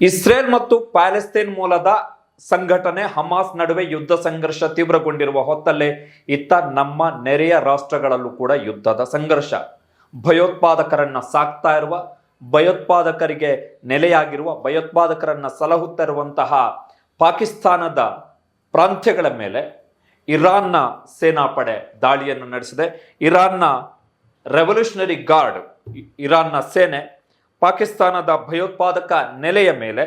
Israel ಮತ್ತು Palestine ಮೂಲದ ಸಂಘಟನೆ ಹಮಾಸ್ ನಡುವೆ ಯುದ್ಧ ಸಂಘರ್ಷ ತೀವ್ರಗೊಂಡಿರುವ ಹೊತ್ತಲ್ಲೇ ಇತ್ತ ನಮ್ಮ ನೆರೆಯ ರಾಷ್ಟ್ರಗಳಲ್ಲೂ ಕೂಡ ಯುದ್ಧದ ಸಂಘರ್ಷ. ಭಯೋತ್ಪಾದಕರನ್ನ ಸಾಕ್ತಾ ಇರುವ, ಭಯೋತ್ಪಾದಕರಿಗೆ ನೆಲೆಯಾಗಿರುವ, ಭಯೋತ್ಪಾದಕರನ್ನ ಸಲಹುತ್ತಿರುವಂತಹ ಪಾಕಿಸ್ತಾನದ ಪ್ರಾಂತ್ಯಗಳ ಮೇಲೆ ಇರಾನ್ನ ಸೇನಾಪಡೆ ದಾಳಿಯನ್ನು ನಡೆಸಿದೆ. ಇರಾನ್ನ ರೆವಲ್ಯೂಷನರಿ ಗಾರ್ಡ್ ಇರಾನ್ನ ಸೇನೆ ಪಾಕಿಸ್ತಾನದ ಭಯೋತ್ಪಾದಕ ನೆಲೆಯ ಮೇಲೆ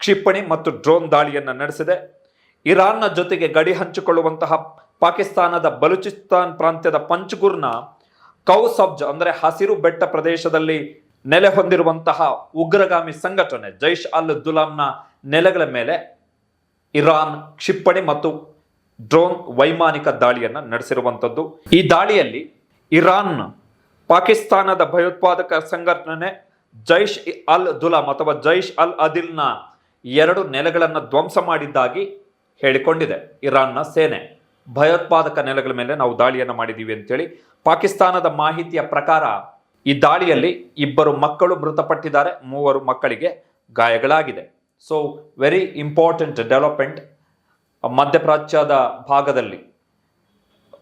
ಕ್ಷಿಪಣಿ ಮತ್ತು ಡ್ರೋನ್ ದಾಳಿಯನ್ನು ನಡೆಸಿದೆ. ಇರಾನ್ನ ಜೊತೆಗೆ ಗಡಿ ಹಂಚಿಕೊಳ್ಳುವಂತಹ ಪಾಕಿಸ್ತಾನದ ಬಲೂಚಿಸ್ತಾನ್ ಪ್ರಾಂತ್ಯದ ಪಂಚ್ಗುರ್ನ ಕೌಸಬ್ಜ್, ಅಂದರೆ ಹಸಿರು ಬೆಟ್ಟ ಪ್ರದೇಶದಲ್ಲಿ ನೆಲೆ ಹೊಂದಿರುವಂತಹ ಉಗ್ರಗಾಮಿ ಸಂಘಟನೆ ಜೈಷ್ ಅಲ್ ದುಲಾಂನ ನೆಲೆಗಳ ಮೇಲೆ ಇರಾನ್ ಕ್ಷಿಪಣಿ ಮತ್ತು ಡ್ರೋನ್ ವೈಮಾನಿಕ ದಾಳಿಯನ್ನು ನಡೆಸಿರುವಂಥದ್ದು ಈ ದಾಳಿಯಲ್ಲಿ ಇರಾನ್ ಪಾಕಿಸ್ತಾನದ ಭಯೋತ್ಪಾದಕ ಸಂಘಟನೆ ಜೈಷ್ ಅಲ್ ದುಲಾಮ್ ಅಥವಾ ಜೈಷ್ ಅಲ್ ಅದಿಲ್ನ ಎರಡು ನೆಲೆಗಳನ್ನು ಧ್ವಂಸ ಮಾಡಿದ್ದಾಗಿ ಹೇಳಿಕೊಂಡಿದೆ ಇರಾನ್ನ ಸೇನೆ. ಭಯೋತ್ಪಾದಕ ನೆಲೆಗಳ ಮೇಲೆ ನಾವು ದಾಳಿಯನ್ನು ಮಾಡಿದ್ದೀವಿ ಅಂತೇಳಿ ಪಾಕಿಸ್ತಾನದ ಮಾಹಿತಿಯ ಪ್ರಕಾರ ಈ ದಾಳಿಯಲ್ಲಿ ಇಬ್ಬರು ಮಕ್ಕಳು ಮೃತಪಟ್ಟಿದ್ದಾರೆ, ಮೂವರು ಮಕ್ಕಳಿಗೆ ಗಾಯಗಳಾಗಿದೆ. ಸೊ ವೆರಿ ಇಂಪಾರ್ಟೆಂಟ್ ಡೆವಲಪ್ಮೆಂಟ್ ಮಧ್ಯಪ್ರಾಚ್ಯದ ಭಾಗದಲ್ಲಿ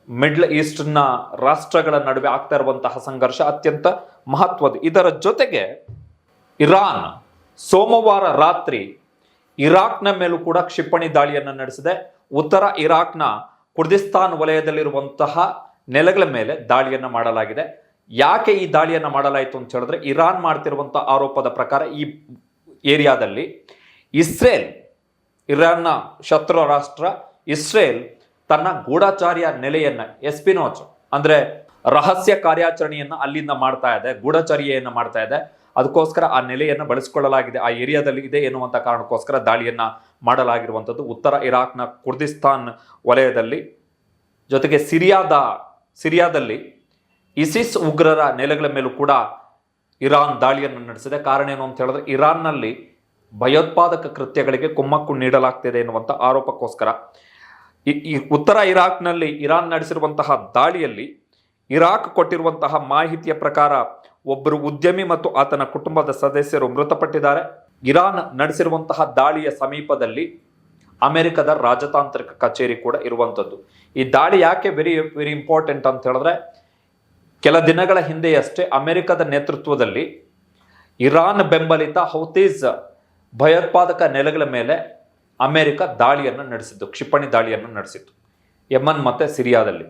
ಮಿಡ್ಲ್ ಈಸ್ಟ್ನ ರಾಷ್ಟ್ರಗಳ ನಡುವೆ ಆಗ್ತಾ ಇರುವಂತಹ ಸಂಘರ್ಷ ಅತ್ಯಂತ ಮಹತ್ವದ್ದು ಇದರ ಜೊತೆಗೆ ಇರಾನ್ ಸೋಮವಾರ ರಾತ್ರಿ ಇರಾಕ್ನ ಮೇಲೂ ಕೂಡ ಕ್ಷಿಪಣಿ ದಾಳಿಯನ್ನು ನಡೆಸಿದೆ. ಉತ್ತರ ಇರಾಕ್ನ ಕುರ್ದಿಸ್ತಾನ್ ವಲಯದಲ್ಲಿರುವಂತಹ ನೆಲೆಗಳ ಮೇಲೆ ದಾಳಿಯನ್ನು ಮಾಡಲಾಗಿದೆ. ಯಾಕೆ ಈ ದಾಳಿಯನ್ನು ಮಾಡಲಾಯಿತು ಅಂತ ಹೇಳಿದ್ರೆ, ಇರಾನ್ ಮಾಡ್ತಿರುವಂತಹ ಆರೋಪದ ಪ್ರಕಾರ ಈ ಏರಿಯಾದಲ್ಲಿ ಇಸ್ರೇಲ್, ಇರಾನ್ನ ಶತ್ರು ರಾಷ್ಟ್ರ ಇಸ್ರೇಲ್ ತನ್ನ ಗೂಢಚಾರ್ಯ ನೆಲೆಯನ್ನ ಎಸ್ಪಿನೋಚ್ ಅಂದ್ರೆ ರಹಸ್ಯ ಕಾರ್ಯಾಚರಣೆಯನ್ನ ಅಲ್ಲಿಂದ ಮಾಡ್ತಾ ಇದೆ, ಗೂಢಚರ್ಯೆಯನ್ನ ಮಾಡ್ತಾ ಇದೆ. ಅದಕ್ಕೋಸ್ಕರ ಆ ನೆಲೆಯನ್ನು ಬಳಸಿಕೊಳ್ಳಲಾಗಿದೆ. ಆ ಏರಿಯಾದಲ್ಲಿ ಇದೆ ಎನ್ನುವಂಥ ಕಾರಣಕ್ಕೋಸ್ಕರ ದಾಳಿಯನ್ನ ಮಾಡಲಾಗಿರುವಂಥದ್ದು ಉತ್ತರ ಇರಾಕ್ನ ಕುರ್ದಿಸ್ತಾನ್ ವಲಯದಲ್ಲಿ. ಜೊತೆಗೆ ಸಿರಿಯಾದ, ಸಿರಿಯಾದಲ್ಲಿ ಇಸಿಸ್ ಉಗ್ರರ ನೆಲೆಗಳ ಮೇಲೂ ಕೂಡ ಇರಾನ್ ದಾಳಿಯನ್ನು ನಡೆಸಿದೆ. ಕಾರಣ ಏನು ಅಂತ ಹೇಳಿದ್ರೆ ಇರಾನ್ನಲ್ಲಿ ಭಯೋತ್ಪಾದಕ ಕೃತ್ಯಗಳಿಗೆ ಕುಮ್ಮಕ್ಕು ನೀಡಲಾಗ್ತಿದೆ ಎನ್ನುವಂಥ ಆರೋಪಕ್ಕೋಸ್ಕರ. ಉತ್ತರ ಇರಾಕ್ನಲ್ಲಿ ಇರಾನ್ ನಡೆಸಿರುವಂತಹ ದಾಳಿಯಲ್ಲಿ ಇರಾಕ್ ಕೊಟ್ಟಿರುವಂತಹ ಮಾಹಿತಿಯ ಪ್ರಕಾರ ಒಬ್ಬರು ಉದ್ಯಮಿ ಮತ್ತು ಆತನ ಕುಟುಂಬದ ಸದಸ್ಯರು ಮೃತಪಟ್ಟಿದ್ದಾರೆ. ಇರಾನ್ ನಡೆಸಿರುವಂತಹ ದಾಳಿಯ ಸಮೀಪದಲ್ಲಿ ಅಮೆರಿಕದ ರಾಜತಾಂತ್ರಿಕ ಕಚೇರಿ ಕೂಡ ಇರುವಂಥದ್ದು. ಈ ದಾಳಿ ಯಾಕೆ ವೆರಿ ವೆರಿ ಇಂಪಾರ್ಟೆಂಟ್ ಅಂತ ಹೇಳಿದ್ರೆ, ಕೆಲ ದಿನಗಳ ಹಿಂದೆಯಷ್ಟೇ ಅಮೆರಿಕದ ನೇತೃತ್ವದಲ್ಲಿ ಇರಾನ್ ಬೆಂಬಲಿತ ಹೌತೀಸ್ ಭಯೋತ್ಪಾದಕ ನೆಲೆಗಳ ಮೇಲೆ ಅಮೆರಿಕ ದಾಳಿಯನ್ನು ನಡೆಸಿದ್ದು, ಕ್ಷಿಪಣಿ ದಾಳಿಯನ್ನು ನಡೆಸಿತ್ತು. ಯಮನ್ ಮತ್ತು ಸಿರಿಯಾದಲ್ಲಿ.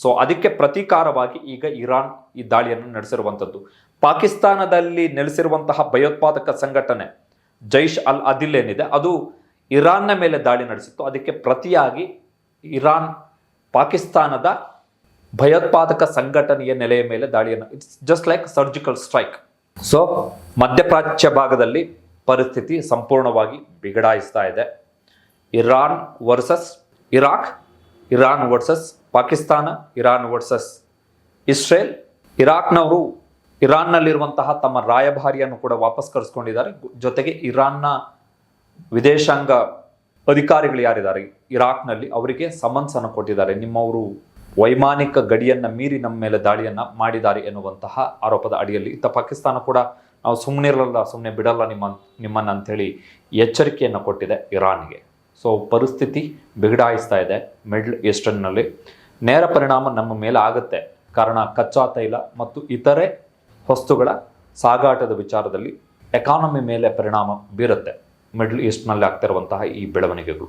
ಸೊ ಅದಕ್ಕೆ ಪ್ರತೀಕಾರವಾಗಿ ಈಗ ಇರಾನ್ ಈ ದಾಳಿಯನ್ನು ನಡೆಸಿರುವಂಥದ್ದು. ಪಾಕಿಸ್ತಾನದಲ್ಲಿ ನೆಲೆಸಿರುವಂತಹ ಭಯೋತ್ಪಾದಕ ಸಂಘಟನೆ ಜೈಷ್ ಅಲ್ ಅದಿಲ್ ಏನಿದೆ, ಅದು ಇರಾನ್ನ ಮೇಲೆ ದಾಳಿ ನಡೆಸಿತ್ತು. ಅದಕ್ಕೆ ಪ್ರತಿಯಾಗಿ ಇರಾನ್, ಪಾಕಿಸ್ತಾನದ ಭಯೋತ್ಪಾದಕ ಸಂಘಟನೆಯ ನೆಲೆಯ ಮೇಲೆ ದಾಳಿಯನ್ನು it's just like surgical strike so ಮಧ್ಯಪ್ರಾಚ್ಯ ಭಾಗದಲ್ಲಿ ಪರಿಸ್ಥಿತಿ ಸಂಪೂರ್ಣವಾಗಿ ಬಿಗಡಾಯಿಸ್ತಾ ಇದೆ. Iran versus Iraq, Iran versus Pakistan, Iran versus Israel, ಇರಾಕ್ನವರು ಇರಾನ್ನಲ್ಲಿರುವಂತಹ ತಮ್ಮ ರಾಯಭಾರಿಯನ್ನು ಕೂಡ ವಾಪಸ್ ಕರೆಸ್ಕೊಂಡಿದ್ದಾರೆ. ಜೊತೆಗೆ ಇರಾನ್ನ ವಿದೇಶಾಂಗ ಅಧಿಕಾರಿಗಳು ಯಾರಿದ್ದಾರೆ? ಇರಾಕ್ನಲ್ಲಿ ಅವರಿಗೆ ಸಮನ್ಸ್ ಅನ್ನು ಕೊಟ್ಟಿದ್ದಾರೆ. ನಿಮ್ಮವರು ವೈಮಾನಿಕ ಗಡಿಯನ್ನ ಮೀರಿ ನಮ್ಮ ಮೇಲೆ ದಾಳಿಯನ್ನ ಮಾಡಿದ್ದಾರೆ ಎನ್ನುವಂತಹ ಆರೋಪದ ಅಡಿಯಲ್ಲಿ ಇತ್ತ ಪಾಕಿಸ್ತಾನ ಕೂಡ ನಾವು ಸುಮ್ಮನಿರಲ್ಲ ಸುಮ್ಮನೆ ಬಿಡಲ್ಲ ನಿಮ್ಮ, ನಿಮ್ಮನ್ನು ಅಂಥೇಳಿ ಎಚ್ಚರಿಕೆಯನ್ನು ಕೊಟ್ಟಿದೆ ಇರಾನ್ಗೆ. ಸೊ ಪರಿಸ್ಥಿತಿ ಬಿಗಡಾಯಿಸ್ತಾ ಇದೆ ಮಿಡ್ಲ್ ಈಸ್ಟರ್ನಲ್ಲಿ ನೇರ ಪರಿಣಾಮ ನಮ್ಮ ಮೇಲೆ ಆಗುತ್ತೆ. ಕಾರಣ ಕಚ್ಚಾ ತೈಲ ಮತ್ತು ಇತರೆ ವಸ್ತುಗಳ ಸಾಗಾಟದ ವಿಚಾರದಲ್ಲಿ ಎಕಾನಮಿ ಮೇಲೆ ಪರಿಣಾಮ ಬೀರುತ್ತೆ. ಮಿಡ್ಲ್ ಈಸ್ಟ್ನಲ್ಲಿ ಆಗ್ತಿರುವಂತಹ ಈ ಬೆಳವಣಿಗೆಗಳು.